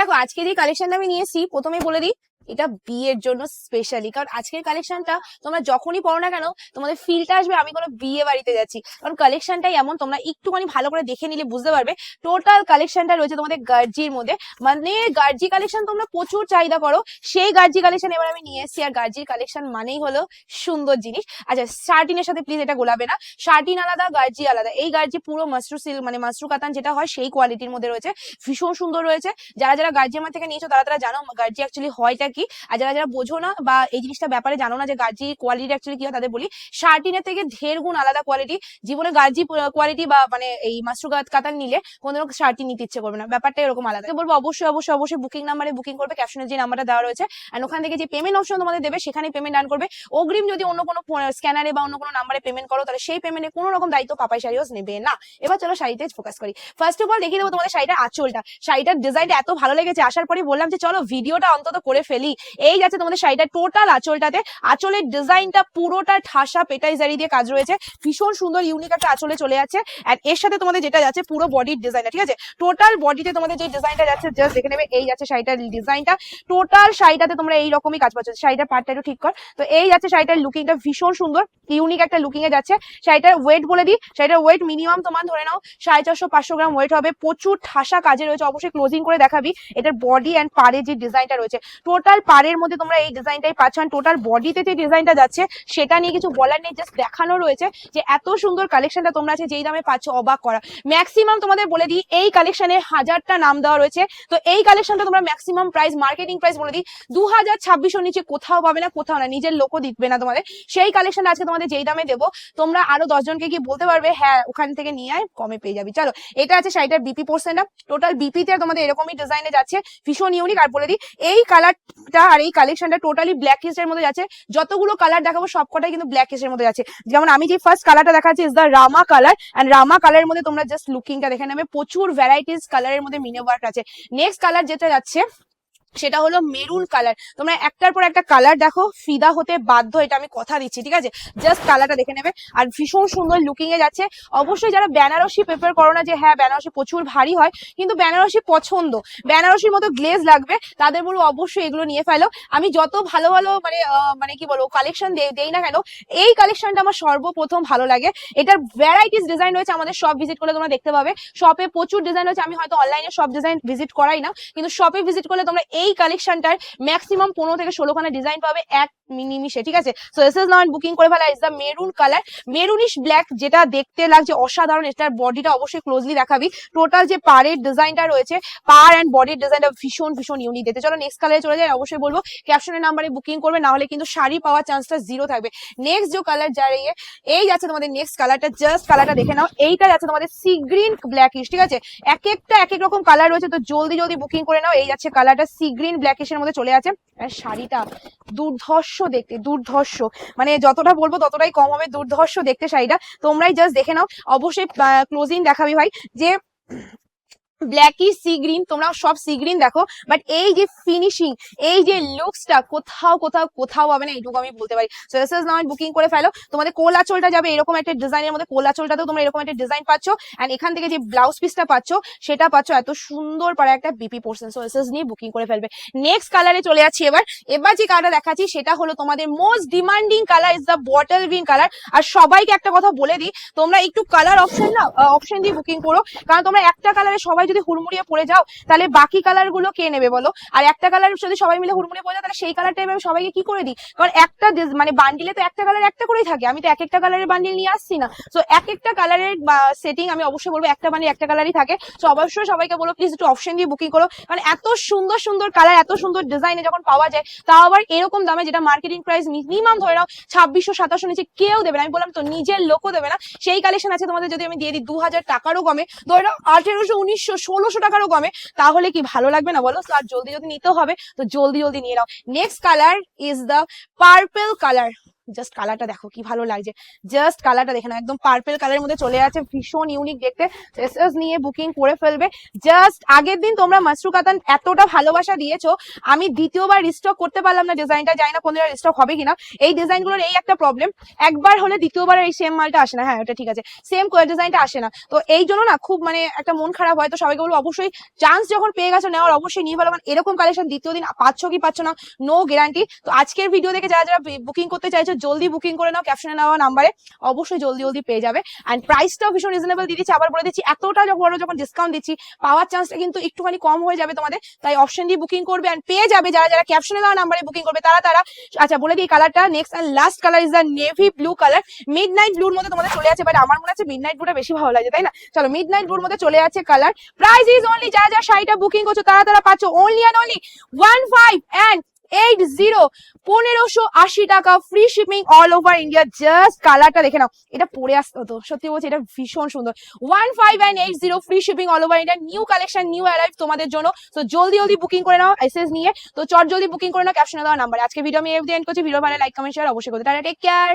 দেখো আজকে যে কালেকশনটা আমি নিয়েছি প্রথমে বলে দিই এটা বিয়ের জন্য স্পেশালি কারণ আজকের কালেকশনটা তোমরা যখনই পড়ো না কেন, তোমাদের ফিলটা আসবে, আমি কোনো বিয়ে বাড়িতে যাচ্ছি। কারণ কালেকশনটাই এমন, তোমরা একটুখানি ভালো করে দেখে নিলে বুঝতে পারবে। টোটাল কালেকশনটা রয়েছে তোমাদের গার্জির মধ্যে। মানে গার্জি কালেকশন তোমরা প্রচুর চাহিদা করো। সেই গার্জি কালেকশন এবার আমি নিয়ে এসেছি। আর গার্জির কালেকশন মানেই হলো সুন্দর জিনিস। আচ্ছা শার্টিনের সাথে প্লিজ এটা গোলাবে না। শার্টিন আলাদা গার্জি আলাদা। এই গার্জি পুরো মাসরু সিল্ক মানে মাসরু কাতান যেটা হয়, সেই কোয়ালিটির মধ্যে রয়েছে। ভীষণ সুন্দর রয়েছে। যারা যারা গার্জি আমার থেকে নিয়েছো, তারা তারা জানো গার্জি অ্যাকচুয়ালি হয়টা কি? আর যারা যারা বোঝো না বা এই জিনিসটা ব্যাপারে জানো না যে গার্জি কোয়ালিটি অ্যাকচুয়ালি কি হয় তাদের বলি শার্টিনের থেকে ঢের গুণ আলাদা কোয়ালিটি জীবনে গার্জি কোয়ালিটি বা মানে এই মাসরু কাতান নিলে কোনো শার্টি নিতে ইচ্ছে করবে না। ব্যাপারটা এরকম আলাদা। বলব অবশ্যই অবশ্যই অবশ্যই বুকিং নাম্বারে বুকিং করবে ক্যাপশনের যে নাম্বারটা দেওয়া রয়েছে। আর ওখান থেকে যে পেমেন্ট অপশন তোমাদের দেবে সেখানে পেমেন্ট ডান করবে। অগ্রিম যদি অন্য কোনো স্ক্যানারে বা অন্য কোনো নাম্বারে পেমেন্ট করো, তাহলে সেই পেমেন্টে কোনো রকম দায়িত্ব পাপাই শাড়িও নেবে না। এবার চলো শাড়িতে ফোকাস করি। ফার্স্ট অফ অল দেখিয়ে দেবো তোমাদের শাড়িটার আঁচলটা। শাড়িটার ডিজাইনটা এত ভালো লেগেছে, আসার পরে বললাম যে চলো ভিডিওটা অন্তত করে ফেলি। এই যাচ্ছে তোমাদের শাড়িটা টোটাল আঁচলটাতে। আঁচলের ডিজাইনটা পুরোটা ঠাসা পেটাই জারি দিয়ে কাজ রয়েছে। ভীষণ সুন্দর ইউনিক একটা আঁচলে চলে যাচ্ছে। আর এর সাথে তোমাদের যেটা যাচ্ছে পুরো বডির ডিজাইনটা ঠিক আছে? টোটাল বডিতে তোমাদের যে ডিজাইনটা যাচ্ছে জাস্ট দেখে নেবে, এই যাচ্ছে শাড়িটার ডিজাইনটা টোটাল শাড়িটাতে তোমরা এই রকমই কাজ পাচ্ছ। শাড়িটার পার্টটা একটু ঠিক কর। তো এই যাচ্ছে শাড়িটার লুকিংটা ভীষণ সুন্দর ইউনিক একটা লুকিং এ যাচ্ছে। শাড়িটার ওয়েট বলে দিই। শাড়িটার ওয়েট মিনিমাম তোমার ধরে নাও, সাড়ে চারশো পাঁচশো গ্রাম ওয়েট হবে। প্রচুর ঠাসা কাজে রয়েছে। অবশ্যই ক্লোজিং করে দেখাবি। এটার বডি অ্যান্ড পাড়ের যে ডিজাইনটা রয়েছে। টোটাল পাড়ের মধ্যে তোমরা এই ডিজাইনটাই পাচ্ছ টোটাল বডিতে যে ডিজাইনটা যাচ্ছে, সেটা নিয়ে কিছু বলার নেই জাস্ট দেখানো রয়েছে যে এত সুন্দর কালেকশনটা তোমরা আছে যেই দামে পাচ্ছ অবাক করা। ম্যাক্সিমাম তোমাদের বলে দিই, এই কালেকশনে হাজারটা নাম দেওয়া রয়েছে। তো এই কালেকশনটা তোমরা ম্যাক্সিমাম প্রাইস মার্কেটিং প্রাইস বলে দিই দু হাজার ছাব্বিশের নিচে কোথাও পাবে না, কোথাও না, নিজের লোকও দিবে না তোমাদের। সেই কালেকশন আজকে তোমাদের যেই দামে দেবো, তোমরা আরও দশজনকে গিয়ে বলতে পারবে হ্যাঁ ওখান থেকে নিয়ে আয়, কমে পেয়ে যাবি। চলো, এটা আছে শাড়িটার বিপি পোর্সেন্টটা টোটাল বিপিতে তোমাদের এরকমই ডিজাইনে যাচ্ছে, ভীষণ ইউনিক আর বলে দিই, এই কালারটা আর এই কালেকশনটা টোটালি ব্ল্যাক হিস্টের মধ্যে যাচ্ছে। যতগুলো কালার দেখাবো, সবকটাই কিন্তু ব্ল্যাক হিস্টের মধ্যে যাচ্ছে। যেমন আমি যে ফার্স্ট কালারটা দেখাচ্ছি is the Rama colour and Rama কালারের মধ্যে তোমরা জাস্ট লুকিংটা দেখে নেবে। প্রচুর ভ্যারাইটিস কালারের মধ্যে মিনে ওয়ার্ক আছে। নেক্সট কালার যেটা যাচ্ছে সেটা হলো মেরুন কালার। তোমরা একটার পর একটা কালার দেখো, ফিদা হতে বাধ্য, এটা আমি কথা দিচ্ছি, ঠিক আছে? জাস্ট কালারটা দেখে নেবে। আর ভীষণ সুন্দর লুকিং এ যাচ্ছে। অবশ্যই যারা বেনারসি প্রেফার করো না যে হ্যাঁ বেনারসি প্রচুর ভারী হয়, কিন্তু বেনারসি পছন্দ। বেনারসির মতো গ্লেজ লাগবে, তাদের বলব অবশ্যই এগুলো নিয়ে ফেলো। আমি যত ভালো ভালো মানে মানে কি বলব কালেকশন দেই না কেন, এই কালেকশনটা আমার সর্বপ্রথম ভালো লাগে। এটার ভ্যারাইটিস ডিজাইন রয়েছে আমাদের শপ ভিজিট করলে তোমরা দেখতে পাবে। শপে প্রচুর ডিজাইন রয়েছে, আমি হয়তো অনলাইনে সব ডিজাইন ভিজিট করাই না, কিন্তু শপে ভিজিট করলে তোমরা এই কালেকশনটার ম্যাক্সিমাম পনেরো থেকে ষোলোখানা ডিজাইন পাবে। এক মিনিমিশে, ঠিক আছে? So S S now booking করে ফেলা is the maroon colour maroonish black যেটা দেখতে লাগছে অসাধারণ এটার বডিটা অবশ্যই ক্লোজলি দেখাবি। টোটাল যে পাড়ের ডিজাইনটা রয়েছে পার অ্যান্ড বডির ডিজাইনটা ভীষণ ভীষণ ইউনিক দেখতে চলো নেক্সট কালারে চলে যায় অবশ্যই বলব ক্যাপশনের নাম্বারে বুকিং করবে, না হলে কিন্তু শাড়ি পাওয়ার চান্সটা জিরো থাকবে। নেক্সট যে কালার যা ইয়ে এই যাচ্ছে তোমাদের নেক্সট কালারটা জাস্ট কালারটা দেখে নাও, এইটা যাচ্ছে তোমাদের সি গ্রিন ব্ল্যাকিশ ঠিক আছে? এক একটা, এক এক রকম কালার রয়েছে, তো জলদি জলদি বুকিং করে নাও, এই যাচ্ছে কালারটা সি গ্রিন ব্ল্যাকিশের মধ্যে চলে আছে। আর শাড়িটা দুর্ধর্ষ দেখতে, দুর্ধর্ষ। মানে যতটা বলব ততটাই কম হবে দুর্ধর্ষ দেখতে শাড়িটা। তোমরাই জাস্ট দেখে নাও। অবশ্যই ক্লোজিং দেখাবি ভাই যে ব্ল্যাকি সি গ্রিন তোমরা সব সি গ্রিন দেখো বাট এই যে ফিনিশিং এই যে লুকসটা কোথাও কোথাও কোথাও হবে না, এইটুকু আমি বলতে পারি। So S S now booking করে ফেলো। তোমাদের কোলাচলটা যাবে এরকম একটা ডিজাইনের মধ্যে। কোলাচলটাতেও তোমরা এরকম একটা ডিজাইন পাচ্ছ। অ্যান্ড এখান থেকে যে ব্লাউজ পিসটা পাচ্ছ, সেটা পাচ্ছ এত সুন্দর পারে একটা বিপি পোর্সেন সো এস এস নিয়ে বুকিং করে ফেলবে। নেক্সট কালারে চলে যাচ্ছি এবার। এবার যে কালারটা দেখাচ্ছি, সেটা হলো তোমাদের most demanding colour is the bottle green colour আর সবাইকে একটা কথা বলে দিই, তোমরা একটু কালার অপশন না অপশন দিয়ে বুকিং করো। কারণ তোমরা একটা কালারে সবাই যদি হুড়মুড়িয়ে পড়ে যাও, তাহলে বাকি কালারগুলো কে নেবে বলো? আর একটা কালার যদি সবাই মিলে হুড়মুড়িয়ে পড়ে যাও, তাহলে সেই কালারটা আমি সবাইকে কি করে দিই? কারণ একটা মানে বান্ডিলে তো একটা কালার একটা করেই থাকে। আমি তো এক একটা কালারের বান্ডিল নিয়ে আসছি না। সো এক একটা কালারের সেটিং আমি অবশ্যই বলব, একটা বান্ডিল একটা কালারই থাকে। সো অবশ্যই সবাইকে বলব প্লিজ একটু অপশন দিয়ে বুকিং করো। কারণ এত সুন্দর সুন্দর কালার এত সুন্দর ডিজাইনে যখন পাওয়া যায়, তাও আবার এরকম দামে যেটা মার্কেটিং প্রাইস মিনিমাম ধরে নাও ছাব্বিশশো, সাতাশশো নিচে কেউ দেবে না। আমি বললাম তো নিজের লোকও দেবে না। সেই কালেকশন আছে তোমাদের যদি আমি দিয়ে দিই দু হাজার টাকারও কমে। ধরে নাও আঠেরোশো, উনিশশো ষোলোশো টাকারও কমে, তাহলে কি ভালো লাগবে না বলো? আর জলদি যদি নিতে হবে, তো জলদি জলদি নিয়ে নাও। Next colour is the purple colour just কালারটা দেখো, কি ভালো লাগছে। জাস্ট কালারটা দেখে নাও, একদম পার্পেল কালারের মধ্যে চলে আছে ভীষণ ইউনিক দেখতে। নিয়ে বুকিং করে ফেলবে। জাস্ট আগের দিন তোমরা মাসরু কাতান এতটা ভালোবাসা দিয়েছ, আমি দ্বিতীয়বার রিস্টক করতে পারলাম না ডিজাইনটা জানি না কোনদিন রিস্টক হবে কিনা। এই ডিজাইনগুলোর এই একটা প্রবলেম একবার হলে দ্বিতীয়বার এই সেম মালটা আসে না। হ্যাঁ ওটা ঠিক আছে সেম ডিজাইনটা আসে না। তো এই জন্য না খুব মানে একটা মন খারাপ হয়। তো সবাইকে বলব, অবশ্যই চান্স যখন পেয়ে গেছো নেওয়ার, অবশ্যই নিয়ে ভালো কারণ এরকম কালেকশন দ্বিতীয় দিন পাচ্ছ কি পাচ্ছ না নো গ্যারান্টি তো আজকের ভিডিও দেখে যারা যারা বুকিং করতে চাইছো জলদি বুকিং করে নাও ক্যাপশনে নেওয়া নাম্বারে অবশ্যই জলদি জলদি পেয়ে যাবে। অ্যান্ড প্রাইসটাও ভীষণ রিজনেবল দিয়ে দিচ্ছি। আবার বলে দিচ্ছি, এতটা বড় যখন ডিসকাউন্ট দিচ্ছি, পাওয়ার চান্সটা কিন্তু একটুখানি কম হয়ে যাবে তোমাদের। তাই অপশন দিয়ে বুকিং করবে অ্যান্ড পেয়ে যাবে যারা যারা ক্যাপশনে দেওয়া নাম্বারে বুকিং করবে, তারা তারা আচ্ছা বলে দিই কালারটা next and last colour is the navy blue colour midnight ব্লুর মধ্যে তোমাদের চলে আছে বাট আমার মনে হচ্ছে মিড নাইট ব্লুটা বেশি ভালো লাগে, তাই না? চলো মিড নাইট ব্লুর মধ্যে চলে আছে কালার প্রাইস ইজ অনলি যারা যারা শাড়িটা বুকিং করছ, তারা তারা পাচ্ছ only and only one five and eight zero. পনেরোশো আশি টাকা free shipping all over India just কালারটা দেখে নাও। এটা পরে আসতে হতো সত্যি বলছি, এটা ভীষণ সুন্দর। One five and eight zero free shipping all over India new collection new arrive তোমাদের জন্য। তো জলদি জলদি বুকিং করে নাও এসএস নিয়ে। তো, চট, জলদি বুকিং করে নাও ক্যাপশনে দেওয়া নাম্বার আজকে ভিডিও আমি এফ এন্ড করছি। ভিডিও ভালো লাইক কমেন্ট শেয়ার অবশ্যই করতে টাটা টেক কেয়ার